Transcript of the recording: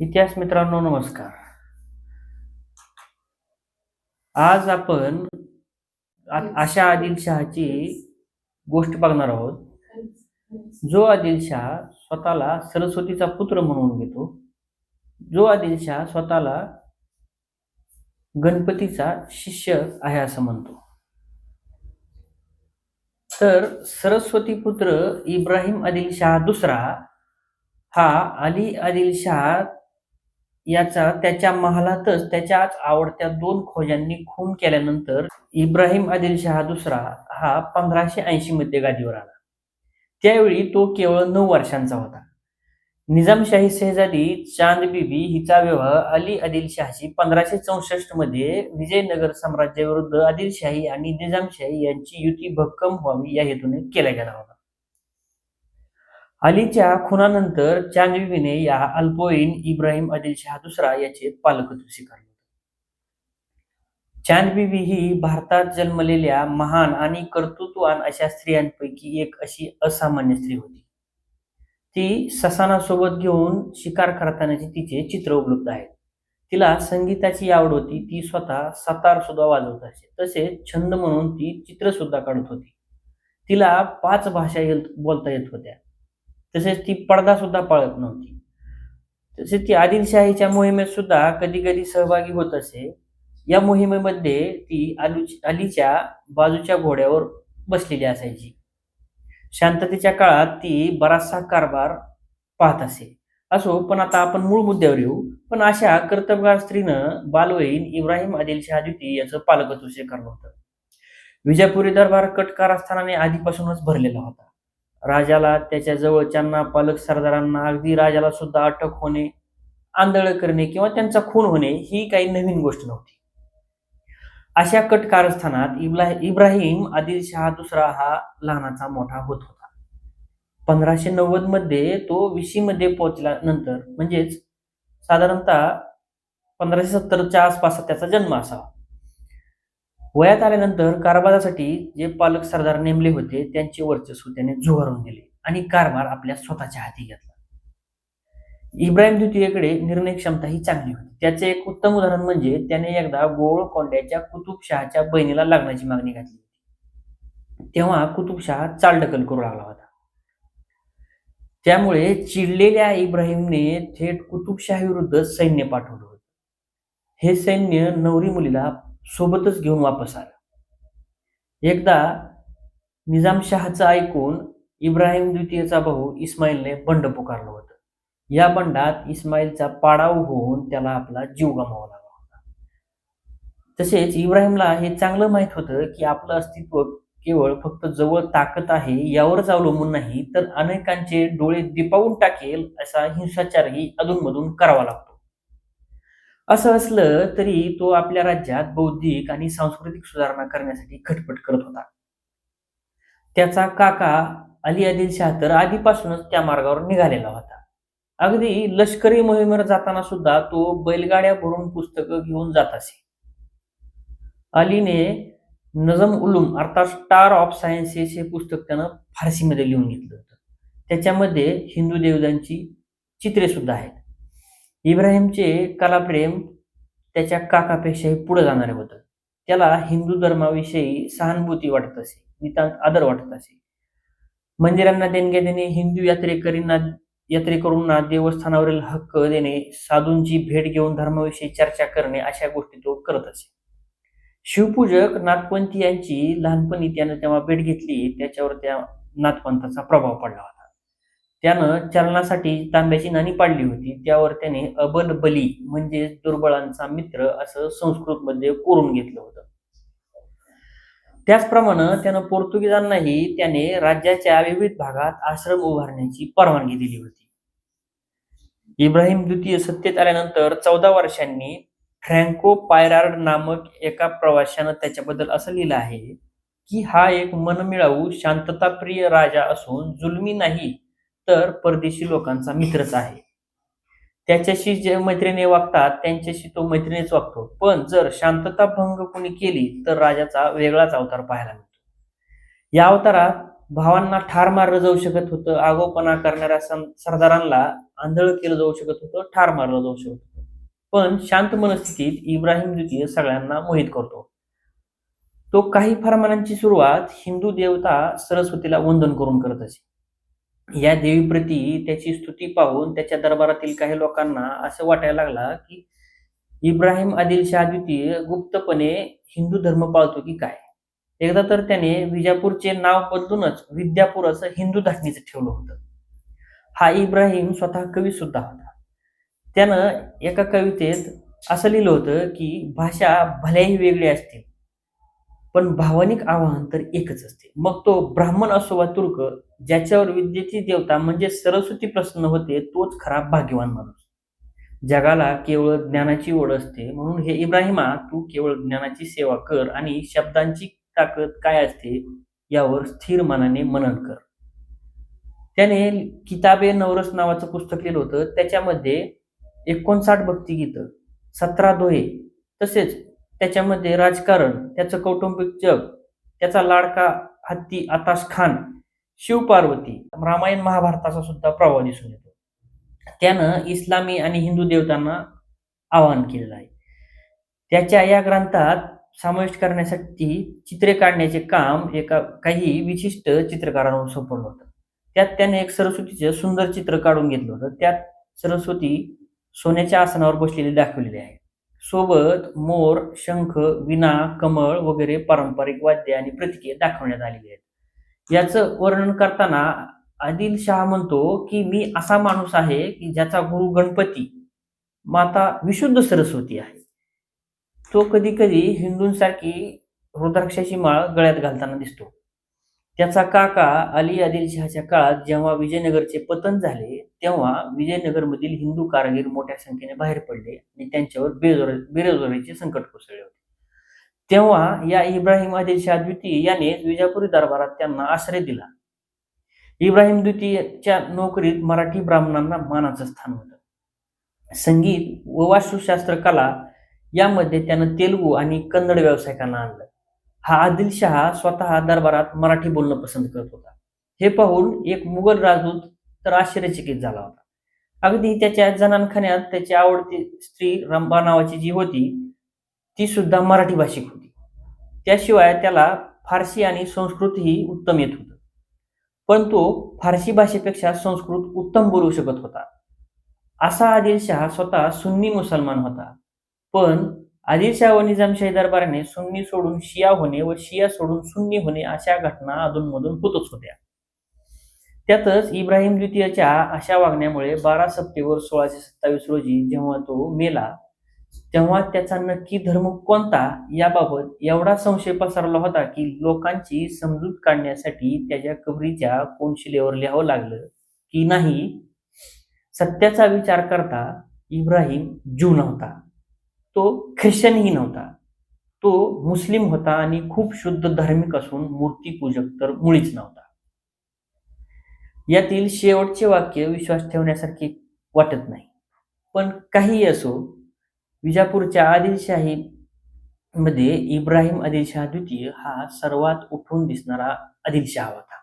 इतिहास मित्रांनो नमस्कार. आज आपण अशा आदिलशहाची गोष्ट बघणार आहोत. जो आदिलशाह स्वतःला सरस्वतीचा पुत्र म्हणून घेतो जो आदिलशाह स्वतःला गणपतीचा शिष्य आहे असं म्हणतो. तर सरस्वती पुत्र इब्राहिम आदिलशाह दुसरा हा अली आदिलशाह याचा त्याच्या महालातच त्याच्याच आवडत्या दोन खोजांनी खून केल्यानंतर इब्राहिम आदिलशहा दुसरा हा पंधराशे ऐंशी मध्ये गादीवर आला. त्यावेळी तो केवळ नऊ वर्षांचा होता. निजामशाही शहजादी चांद बीबी हिचा विवाह अली आदिलशाहशी पंधराशे चौसष्टमध्ये विजयनगर साम्राज्याविरुद्ध आदिलशाही आणि निजामशाही यांची युती भक्कम व्हावी या हेतूने केला गेला होता. अलीच्या खुनानंतर चांदबीबीने या अल्पोईन इब्राहिम आदिलशाह दुसरा याचे पालकत्व स्वीकारले चांदबीबी ही भारतात जन्मलेल्या महान आणि कर्तृत्वान अशा स्त्रियांपैकी एक अशी असामान्य स्त्री होती. ती ससानासोबत घेऊन शिकार करतानाचे तिचे चित्र उपलब्ध आहेत. तिला संगीताची आवड होती ती स्वतः सतार सुद्धा वाजवत असे तसेच छंद म्हणून ती चित्र सुद्धा काढत होती. तिला पाच भाषा येत- बोलता येत होत्या. तसेच ती पडदा सुद्धा पाळत नव्हती. तसेच ती आदिलशाहीच्या मोहिमेत सुद्धा कधी कधी सहभागी होत असे. या मोहिमेमध्ये ती अली अलीच्या बाजूच्या घोड्यावर बसलेली असायची. शांततेच्या काळात ती बराचसा कारभार पाहत असे. असो पण आता आपण मूळ मुद्द्यावर येऊ. पण अशा कर्तबगार स्त्रीनं बालवयीन इब्राहिम आदिलशाह द्वितीय याचं पालकत्व स्वीकारलं होतं. विजापुरी दरबार कट कारस्थानाने आधीपासूनच भरलेला होता. राजाला त्याच्या जवळच्यांना पालक सरदारांना अगदी राजाला सुद्धा अटक होणे आंधळ करणे किंवा त्यांचा खून होणे ही काही नवीन गोष्ट नव्हती. अशा कट कारस्थानात इब्ला इब्राहिम आदिलशहा दुसरा हा लहानाचा मोठा होत होता. पंधराशे नव्वदमध्ये तो विशी मध्ये पोहोचल्यानंतर म्हणजेच साधारणतः पंधराशे सत्तरच्या आसपास त्याचा जन्म असावा. वयात आल्यानंतर कारभारासाठी जे पालक सरदार नेमले होते त्यांचे वर्चस्व त्याने झुगारून दिले आणि कारभार आपल्या स्वतःच्या हाती घेतला. इब्राहिम द्वितीयकडे निर्णय क्षमता ही चांगली होती. त्याचे एक उत्तम उदाहरण म्हणजे त्याने एकदा गोळकोंड्याच्या कुतुबशहाच्या बहिणीला लग्नाची मागणी घातली तेव्हा कुतुबशहा चालढकल करू लागला होता. त्यामुळे चिडलेल्या इब्राहिमने थेट कुतुबशाही विरुद्ध सैन्य पाठवलं होतं. हे सैन्य नवरी मुलीला सोबतच घेऊन वापस आला. एकदा निजामशहाचं ऐकून इब्राहिम द्वितीयचा भाऊ इस्माईलने बंड पुकारलं होतं. या बंडात इस्माईलचा पाडाव होऊन त्याला आपला जीव गमावा लागला होता. तसेच इब्राहिमला हे चांगलं माहीत होतं की आपलं अस्तित्व केवळ फक्त जवळ ताकद आहे यावरच अवलंबून नाही तर अनेकांचे डोळे दिपावून टाकेल असा हिंसाचारही अधूनमधून करावा लागतो. असं असलं तरी तो आपल्या राज्यात बौद्धिक आणि सांस्कृतिक सुधारणा करण्यासाठी खटपट करत होता. त्याचा काका अली आदिल शाह तर आधीपासूनच त्या मार्गावर निघालेला होता. अगदी लष्करी मोहिमेवर जाताना सुद्धा तो बैलगाड्या भरून पुस्तकं घेऊन जात असे. अलीने नजम उलूम अर्थात स्टार ऑफ सायन्सेस हे पुस्तक त्यानं फारसीमध्ये लिहून घेतलं होतं. त्याच्यामध्ये हिंदू देवतांची चित्रे सुद्धा आहेत. इब्राहिमचे कलाप्रेम त्याच्या काकापेक्षाही पुढे जाणारे होतं. त्याला हिंदू धर्माविषयी सहानुभूती वाटत असे नितांत आदर वाटत असे. मंदिरांना देणग्या देणे हिंदू यात्रेकरींना यात्रेकरूंना देवस्थानावरील हक्क देणे साधूंची भेट घेऊन धर्माविषयी चर्चा करणे अशा गोष्टी तो करत असे. शिवपूजक नाथपंथी यांची लहानपणी त्यानं तेव्हा भेट घेतली त्याच्यावर त्या नाथपंथाचा प्रभाव पडला होता. त्यानं चलनासाठी तांब्याची नाणी पाडली होती. त्यावर त्याने अबल बली म्हणजे दुर्बळांचा मित्र असं संस्कृत मध्ये कोरून घेतलं होतं. त्याचप्रमाणे त्यानं पोर्तुगीजांनाही त्याने राज्याच्या विविध भागात आश्रम उभारण्याची परवानगी दिली होती. इब्राहिम द्वितीय सत्तेत आल्यानंतर चौदा वर्षांनी फ्रँको पायरार्ड नामक एका प्रवाशानं त्याच्याबद्दल असं लिहिलं आहे की हा एक मनमिळावू शांतताप्रिय राजा असून जुलमी नाही तर परदेशी लोकांचा मित्रच आहे. त्याच्याशी जे मैत्रिणी वागतात त्यांच्याशी तो मैत्रिणीच वागतो. पण जर शांतता भंग कोणी केली तर राजाचा वेगळाच अवतार पाहायला मिळतो. या अवतारात भावांना ठार मारलं जाऊ शकत होतं आगोपणा करणाऱ्या सरदारांना आंधळ केलं जाऊ शकत होतं ठार मारलं जाऊ शकत होतं. पण शांत मनस्थितीत इब्राहिम द्वितीय सगळ्यांना मोहित करतो. तो काही फरमानांची सुरुवात हिंदू देवता सरस्वतीला वंदन करून करत असे. या देवीप्रती त्याची स्तुती पाहून त्याच्या दरबारातील काही लोकांना असं वाटायला लागला की इब्राहिम आदिलशाह द्वितीय गुप्तपणे हिंदू धर्म पाळतो की काय? एकदा तर त्याने विजापूरचे नाव बदलूनच विद्यापूर असं हिंदू धाटणीचं ठेवलं होतं. हा इब्राहिम स्वतः कवी सुद्धा होता. त्यानं एका कवितेत असं लिहिलं होतं की भाषा भल्याही वेगळी असते पण भावनिक आव्हान तर एकच असते. मग तो ब्राह्मण असो वा तुर्क ज्याच्यावर विद्येची देवता म्हणजे सरस्वती प्रसन्न होते तोच खरा भाग्यवान माणूस. जगाला केवळ ज्ञानाची ओढ असते म्हणून हे इब्राहिमा तू केवळ ज्ञानाची सेवा कर आणि शब्दांची ताकद काय असते यावर स्थिर मनाने मनन कर. त्याने किताबे नवरस नावाचं पुस्तक लिहिलं होतं. त्याच्यामध्ये एकोणसाठ भक्तिगीतं सतरा दोहे तसेच त्याच्यामध्ये राजकारण त्याचं कौटुंबिक जग त्याचा लाडका हत्ती आताश खान शिवपार्वती रामायण महाभारताचा सुद्धा प्रभाव दिसून येतो. त्यानं इस्लामी आणि हिंदू देवतांना आवाहन केलेलं आहे. त्याच्या या ग्रंथात समाविष्ट करण्यासाठी चित्रे काढण्याचे काम एका काही विशिष्ट चित्रकारांवर सोपवलं होतं. त्यात त्याने एक सरस्वतीचं सुंदर चित्र काढून घेतलं होतं. त्यात सरस्वती सोन्याच्या आसनावर बसलेली दाखवलेली आहे. सोबत मोर शंख विना कमळ वगैरे पारंपरिक वाद्य आणि प्रतिके दाखवण्यात आलेली आहेत. याचं वर्णन करताना आदिल शहा म्हणतो की मी असा माणूस आहे की ज्याचा गुरु गणपती माता विशुद्ध सरस्वती आहे. तो कधी कधी हिंदूंसारखी रुद्राक्षाची माळ गळ्यात घालताना दिसतो. त्याचा काका अली आदिलशहाच्या काळात जेव्हा विजयनगरचे पतन झाले तेव्हा विजयनगरमधील हिंदू कारागीर मोठ्या संख्येने बाहेर पडले आणि त्यांच्यावर बेरोजगार बेरोजगारीचे संकट कोसळले होते. तेव्हा या इब्राहिम आदिलशहा द्वितीय याने विजापुरी दरबारात त्यांना आश्रय दिला. इब्राहिम द्वितीयच्या नोकरीत मराठी ब्राह्मणांना मानाचं स्थान होतं. संगीत व वास्तुशास्त्र कला यामध्ये त्यानं तेलुगू आणि कन्नड व्यावसायिकांना आणलं. हा आदिलशहा स्वतः दरबारात मराठी बोलणं पसंत करत होता. हे पाहून एक मुघल राजदूत तर आश्चर्यचकित झाला होता. अगदी त्याच्या जनानखान्यात त्याची आवडती स्त्री रंबा नावाची जी होती ती सुद्धा मराठी भाषिक होती. त्याशिवाय त्याला फारसी आणि संस्कृतही उत्तम येत होतं. पण तो फारसी भाषेपेक्षा संस्कृत उत्तम बोलू शकत होता. असा आदिलशहा स्वतः सुन्नी मुसलमान होता. पण आदिलशाह व निजामशाही दरबाराने सुन्नी सोडून शिया होणे व शिया सोडून सुन्नी होणे अशा घटना अधूनमधून होतच होत्या. त्यातच इब्राहिम द्वितीयच्या अशा वागण्यामुळे बारा सप्टेंबर सोळाशे सत्तावीस रोजी जेव्हा तो मेला तेव्हा त्याचा नक्की धर्म कोणता याबाबत एवढा संशय पसरला होता की लोकांची समजूत काढण्यासाठी त्याच्या कबरीच्या कोनशिलेवर लिहावं लागलं की नाही? सत्याचा विचार करता इब्राहिम जू नव्हता. तो ख्रिश्चनही नव्हता. तो मुस्लिम होता आणि खूप शुद्ध धार्मिक असून मूर्तीपूजक तर मुळीच नव्हता. यातील शेवटचे वाक्य विश्वास ठेवण्यासारखे वाटत नाही. पण काही असो विजापूरच्या आदिलशाही मध्ये इब्राहिम आदिलशाह द्वितीय हा सर्वात उठून दिसणारा आदिलशाह होता.